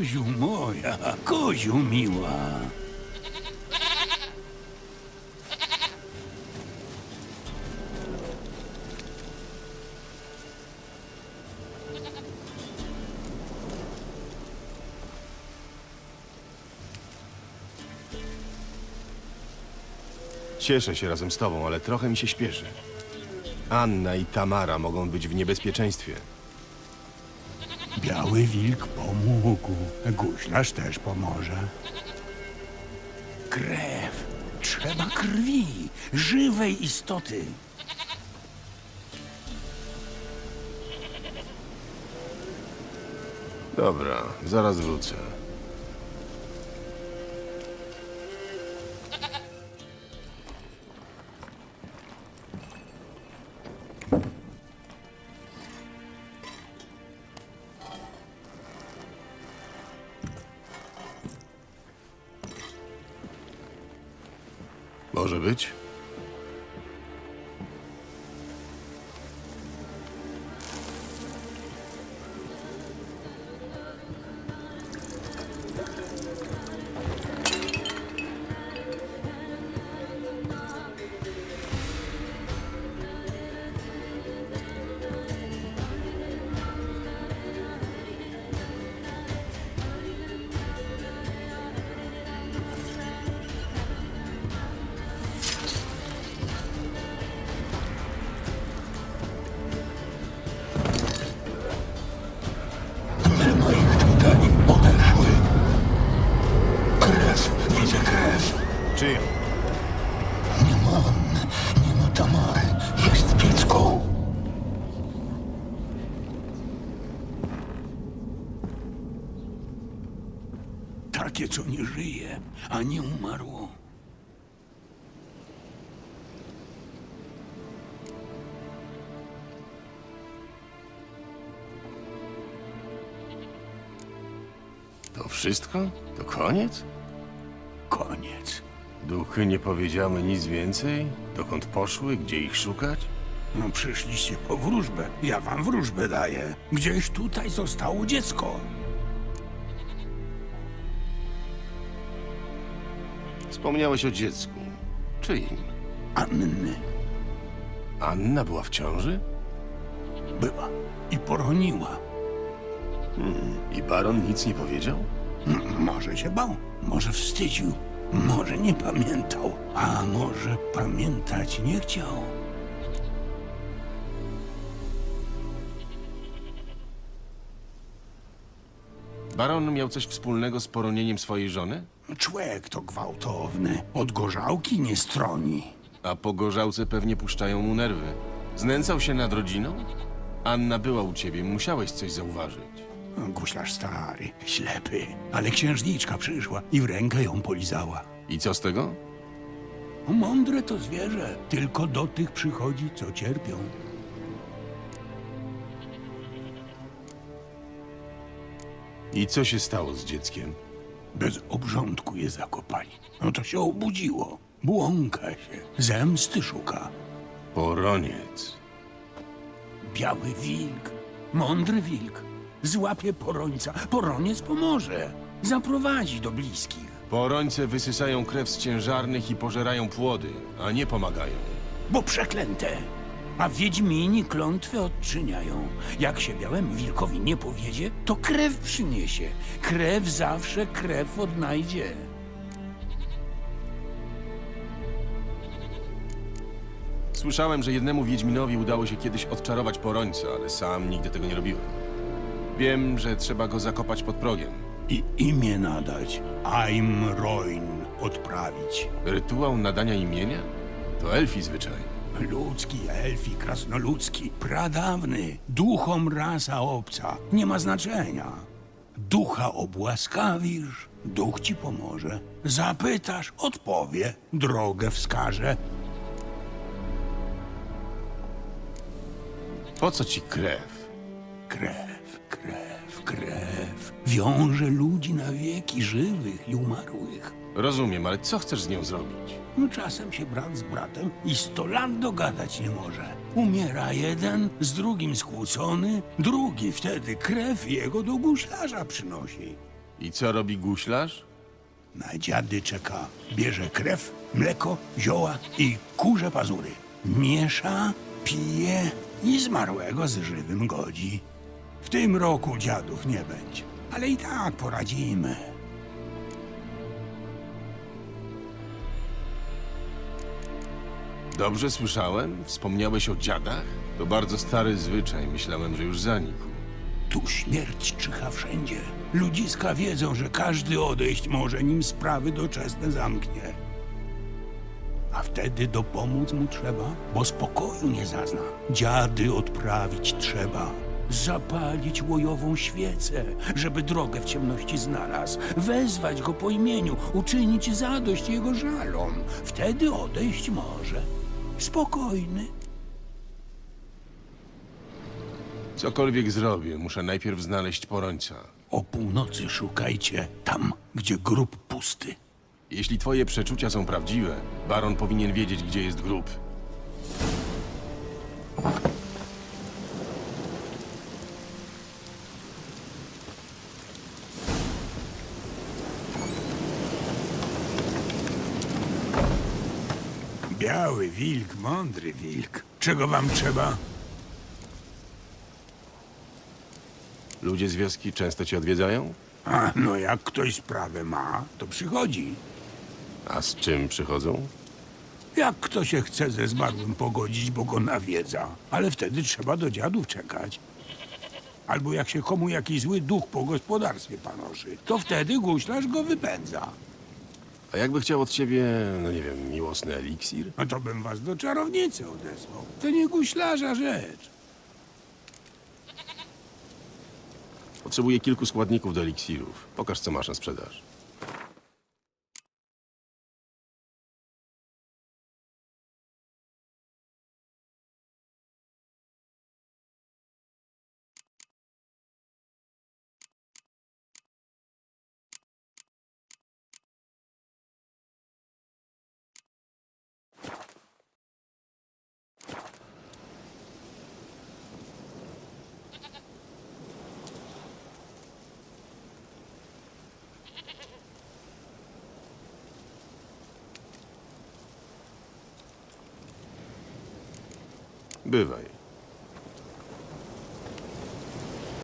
Koziu moja, koziu miła. Cieszę się razem z tobą, ale trochę mi się śpieszy. Anna i Tamara mogą być w niebezpieczeństwie. Biały wilk pomógł. Guślarz też pomoże. Krew. Trzeba krwi. Żywej istoty. Dobra, zaraz wrócę. Może być? Takie, co nie żyje, a nie umarło. To wszystko? To koniec? Koniec. Duchy nie powiedziały nic więcej? Dokąd poszły? Gdzie ich szukać? No, przyszliście po wróżbę. Ja wam wróżbę daję. Gdzieś tutaj zostało dziecko. Wspomniałeś o dziecku. Czyim? Anny Anna była w ciąży? była i poroniła. I baron nic nie powiedział? M- Może się bał, może wstydził, może nie pamiętał, a może pamiętać nie chciał. Baron miał coś wspólnego z poronieniem swojej żony? Człowiek to gwałtowny, od gorzałki nie stroni. A po gorzałce pewnie puszczają mu nerwy. Znęcał się nad rodziną? Anna była u ciebie, musiałeś coś zauważyć. Guślarz stary, ślepy, ale księżniczka przyszła i w rękę ją polizała. I co z tego? Mądre to zwierzę, tylko do tych przychodzi, co cierpią. I co się stało z dzieckiem? Bez obrządku je zakopali. No to się obudziło. Błąka się. Zemsty szuka. Poroniec. Biały wilk. Mądry wilk. Złapie porońca. Poroniec pomoże. Zaprowadzi do bliskich. Porońce wysysają krew z ciężarnych i pożerają płody, a nie pomagają. Bo przeklęte. A wiedźmini klątwy odczyniają. Jak się białemu wilkowi nie powiedzie, to krew przyniesie. Krew zawsze krew odnajdzie. Słyszałem, że jednemu Wiedźminowi udało się kiedyś odczarować porońca, ale sam nigdy tego nie robiłem. Wiem, że trzeba go zakopać pod progiem. I imię nadać. Aim Roin odprawić. Rytuał nadania imienia? To elfi zwyczaj. Ludzki, elfi, krasnoludzki, pradawny, duchom rasa obca, nie ma znaczenia. Ducha obłaskawisz, duch ci pomoże. Zapytasz, odpowie, drogę wskaże. Po co ci krew? Krew, krew, krew. Wiąże ludzi na wieki żywych i umarłych. Rozumiem, ale co chcesz z nią zrobić? No czasem się brat z bratem i sto lat dogadać nie może. Umiera jeden, z drugim skłócony, drugi wtedy krew jego do guślarza przynosi. I co robi guślarz? Na dziady czeka. Bierze krew, mleko, zioła i kurze pazury. Miesza, pije i zmarłego z żywym godzi. W tym roku dziadów nie będzie, ale i tak poradzimy. Dobrze słyszałem? Wspomniałeś o dziadach? To bardzo stary zwyczaj. Myślałem, że już zanikł. Tu śmierć czyha wszędzie. Ludziska wiedzą, że każdy odejść może, nim sprawy doczesne zamknie. A wtedy dopomóc mu trzeba, bo spokoju nie zazna. Dziady odprawić trzeba. Zapalić łojową świecę, żeby drogę w ciemności znalazł. Wezwać go po imieniu, uczynić zadość jego żalom. Wtedy odejść może. Spokojny. Cokolwiek zrobię, muszę najpierw znaleźć porońca. O północy szukajcie tam, gdzie grób pusty. Jeśli twoje przeczucia są prawdziwe, baron powinien wiedzieć, gdzie jest grób. Biały wilk, mądry wilk. Czego wam trzeba? Ludzie z wioski często cię odwiedzają? A, no jak ktoś sprawę ma, to przychodzi. A z czym przychodzą? Jak kto się chce ze zmarłym pogodzić, bo go nawiedza. Ale wtedy trzeba do dziadów czekać. Albo jak się komu jakiś zły duch po gospodarstwie panoszy, to wtedy guślarz go wypędza. A jakby chciał od ciebie, no nie wiem, miłosny eliksir? No to bym was do czarownicy odesłał. To nie guślarza rzecz. Potrzebuję kilku składników do eliksirów. Pokaż, co masz na sprzedaż. Bywaj.